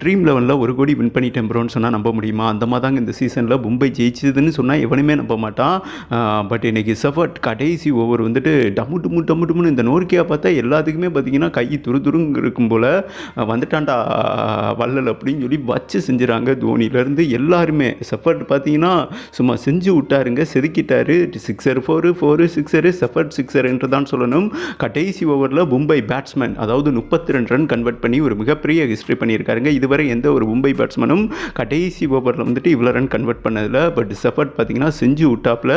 Dream லெவலில் ஒரு கோடி வின் பண்ணிட்டேன் ப்ரோன்னு சொன்னால் நம்ப முடியுமா? அந்த மாதிரி தாங்க இந்த சீசனில் மும்பை ஜெயிச்சதுன்னு சொன்னால் எவனுமே நம்ப மாட்டான். பட் இன்றைக்கி சஃபர்ட் கடைசி ஓவர் வந்துட்டு டம்மு டும்மு டம்மு டும்முன்னு இந்த நோர்க்கியா பார்த்தா எல்லாத்துக்குமே பார்த்தீங்கன்னா கை துரு துருங்க இருக்கும் போல். வந்துட்டான்டா வள்ளல் அப்படின்னு சொல்லி வச்சு செஞ்சுறாங்க தோனியிலேருந்து எல்லாருமே. சஃபர்ட் பார்த்தீங்கன்னா சும்மா செஞ்சு விட்டாருங்க செதுக்கிட்டாரு. Sixer four four sixer Shepherd sixer என்று தான் சொல்லணும். கடைசி ஓவரில் மும்பை பேட்ஸ்மேன் அதாவது முப்பத்தி ரெண்டு ரன் கன்வெர்ட் பண்ணி ஒரு மிகப்பெரிய ஹிஸ்ட்ரி பண்ணியிருக்காருங்க. இது இதுவரை எந்த ஒரு மும்பை பேட்ஸ்மேனும் கடைசி ஓவரில் வந்துட்டு இவ்வளோ ரன் கன்வெர்ட் பண்ணதில்ல பட் சஃபர்ட் பார்த்தீங்கன்னா செஞ்சு விட்டாப்புல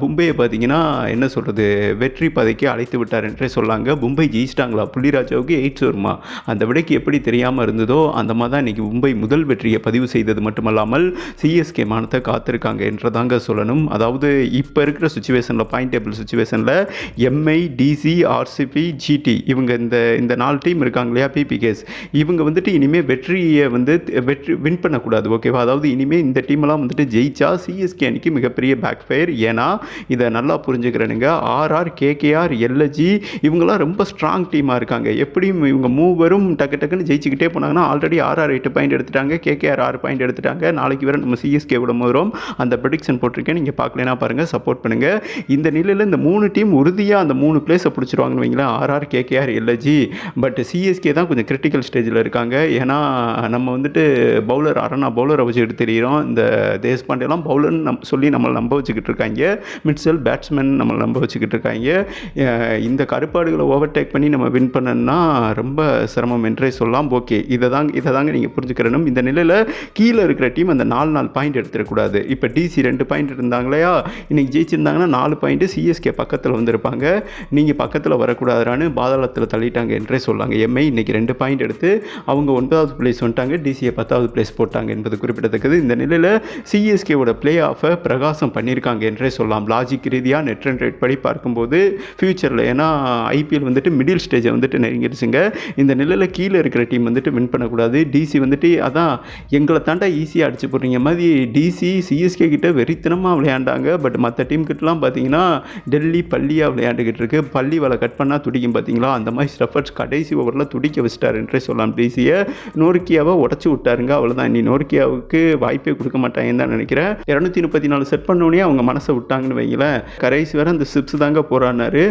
மும்பையை பார்த்தீங்கன்னா என்ன சொல்கிறது வெற்றி பதைக்கு அழைத்து விட்டார் என்றே சொல்லாங்க. மும்பை ஜெயிச்சிட்டாங்களா? புள்ளிராஜாவுக்கு எயிட்ஸ் வருமா அந்த விடைக்கு எப்படி தெரியாமல் இருந்ததோ அந்த மாதிரி தான் இன்றைக்கி மும்பை முதல் வெற்றியை பதிவு செய்தது மட்டுமல்லாமல் சிஎஸ்கே மானத்தை காத்திருக்காங்க என்றதாங்க சொல்லணும். அதாவது இப்போ இருக்கிற சுச்சுவேஷனில் பாயிண்ட் டேபிள் சுச்சுவேஷனில் எம்ஐ டிசி ஆர்சிபி ஜிடி இவங்க இந்த இந்த நாலு டீம் இருக்காங்க இல்லையா பிபிகேஸ் இவங்க வந்துட்டு இனிமேல் வெற்றியை வந்து வெற்றி வின் பண்ணக்கூடாது ஓகேவா அதாவது இனிமேல் இந்த டீமெல்லாம் வந்துட்டு ஜெயிச்சா சிஎஸ்கே அணிக்கு மிகப்பெரிய பேக் ஃபயர் ஏன்னா இதை நல்லா புரிஞ்சுக்கிறனுங்க. ஆர்ஆர் கேகேஆர் எல்எஜி இவங்கெல்லாம் ரொம்ப ஸ்ட்ராங் டீமாக இருக்காங்க. எப்படியும் இவங்க மூவரும் டக்கு டக்குன்னு ஜெயிச்சுக்கிட்டே போனாங்கன்னா ஆல்ரெடி ஆர்ஆர் எட்டு பாயிண்ட் எடுத்துட்டாங்க கேகேஆர் ஆறு பாயிண்ட் எடுத்துட்டாங்க. நாளைக்கு வர நம்ம சிஎஸ்கே விட போகிறோம் அந்த ப்ரெடிக்ஷன் போட்டிருக்கேன். நீங்கள் பார்க்கலனா பாருங்கள் சப்போர்ட் பண்ணுங்கள் இந்த நிலையில் இந்த மூணு டீம் உறுதியாக அந்த மூணு பிளேஸை பிடிச்சிருவாங்கன்னு வைங்களேன். RR KKR LSG but CSK தான் கொஞ்சம் கிரிட்டிக்கல் ஸ்டேஜில் இருக்காங்க. ஏன்னா நம்ம வந்துட்டு பவுலர் அரணா பவுலரை வச்சுக்கிட்டு தெரியிறோம். இந்த தேஷ்பாண்டேலாம் பவுலர்னு நம் சொல்லி நம்மளை நம்ப வச்சுக்கிட்டு இருக்காங்க. மிட்சல் பேட்ஸ்மேன் நம்மளை நம்ப வச்சுக்கிட்டு இருக்காங்க. இந்த கருப்பாடுகளை ஓவர்டேக் பண்ணி நம்ம வின் பண்ணணும்னா ரொம்ப சிரமம் என்றே சொல்லலாம். ஓகே இதை தாங்க இதை தாங்க நீங்கள் புரிஞ்சுக்கிறணும் இந்த நிலையில் கீழே இருக்கிற டீம் அந்த நாலு நாலு பாயிண்ட் எடுத்துடக்கூடாது. இப்போ டிசி ரெண்டு பாயிண்ட் இருந்தாங்களையா? இன்னைக்கு ஜெயிச்சிருந்தாங்கன்னா நாலு பாயிண்ட்டு சிஎஸ்கே பக்கத்தில் வந்திருப்பாங்க. நீங்கள் பக்கத்தில் வரக்கூடாதுறான்னு பாதாளத்தில் தள்ளிட்டாங்க என்றே சொல்லாங்க. எம்ஐ இன்றைக்கி ரெண்டு பாயிண்ட் எடுத்து அவங்க ஒன்பதாவது பிளேஸ் வந்துட்டாங்க. டிசியை பத்தாவது பிளேஸ் போட்டாங்க என்பது குறிப்பிடத்தக்கது. இந்த நிலையில் சிஎஸ்கேவோட பிளே ஆஃபை பிரகாசம் பண்ணியிருக்காங்க என்றே சொல்லலாம். லாஜிக் ரீதியாக நெட் ரன் ரேட் படி பார்க்கும்போது ஃப்யூச்சரில் ஏன்னா ஐபிஎல் வந்துட்டு மிடில் ஸ்டேஜை வந்துட்டு நெருங்கிடுச்சுங்க. இந்த நிலையில் கீழே இருக்கிற டீம் வந்துட்டு வின் பண்ணக்கூடாது. டிசி வந்துட்டு அதான் எங்களை தாண்டா ஈஸியாக அடிச்சு போடுறீங்க மாதிரி டிசி சிஎஸ்கே கிட்ட வெறித்தனமாக விளையாண்டாங்க. பட் மற்ற டீம் கிட்டலாம் பார்த்தீங்கன்னா டெல்லி பள்ளியாக விளையாண்டுக்கிட்டு இருக்கு. பள்ளி வலை கட் பண்ணால் துடிக்கும் பார்த்தீங்களா அந்த மாதிரி ஸ்டஃபர்ட்ஸ் கடைசி ஓவரில் துடிக்க வச்சிட்டார் என்றே சொல்லலாம். டிசியை நோ நோர்க்கியாவை உடச்சி விட்டாருங்க அவ்வளோதான் இனி நோர்க்கியாவுக்கு வாய்ப்பே கொடுக்க மாட்டாங்கன்னு தான் நினைக்கிறேன். இரநூத்தி முப்பத்தி நாலு செட் பண்ணோடனே அவங்க மனசை விட்டாங்கன்னு வைங்களேன். கரைசி வரை அந்த சிப்ஸ் தாங்க போராடினாரு.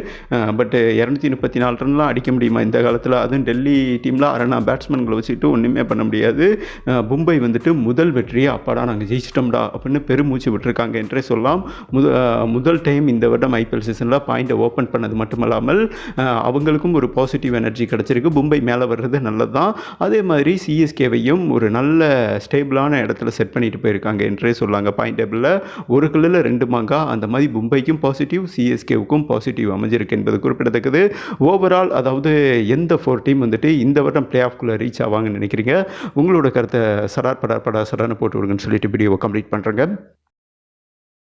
பட்டு இரநூத்தி முப்பத்தி நாலு ரன்லாம் அடிக்க முடியுமா இந்த காலத்தில்? அதுவும் டெல்லி டீமில் அரணா பேட்ஸ்மேன்களை வச்சுட்டு ஒன்றுமே பண்ண முடியாது. மும்பை வந்துட்டு முதல் வெற்றியை அப்பாடா நாங்கள் ஜெயிச்சிட்டோம்டா அப்படின்னு பெருமூச்சு விட்டுருக்காங்க என்றே சொல்லலாம். முத முதல் டைம் இந்த வருடம் ஐபிஎல் சீசனில் பாயிண்ட்டை ஓப்பன் பண்ணது மட்டுமல்லாமல் அவங்களுக்கும் ஒரு பாசிட்டிவ் எனர்ஜி கிடச்சிருக்கு. மும்பை மேலே வர்றது நல்லது தான் அதே மாதிரி சிஎஸ்கேவையும் ஒரு நல்ல ஸ்டேபிளான இடத்துல செட் பண்ணிட்டு போயிருக்காங்க என்றே சொல்லாங்க. பாயிண்ட் டேபிளில் ஒரு கல்லில் ரெண்டு மாங்கா அந்த மாதிரி மும்பைக்கும் பாசிட்டிவ் சிஎஸ்கேவுக்கும் பாசிட்டிவ் அமைஞ்சிருக்கு என்பது குறிப்பிடத்தக்கது. ஓவரால் அதாவது எந்த ஃபோர் டீம் வந்துட்டு இந்த வருடம் பிளே ஆஃப்குள்ளே ரீச் ஆவாங்கன்னு நினைக்கிறீங்க? உங்களோட கருத்தை சடார் படார் படா சடார்னு போட்டு விடுங்கன்னு சொல்லிட்டு வீடியோவை கம்ப்ளீட் பண்ணுறேங்க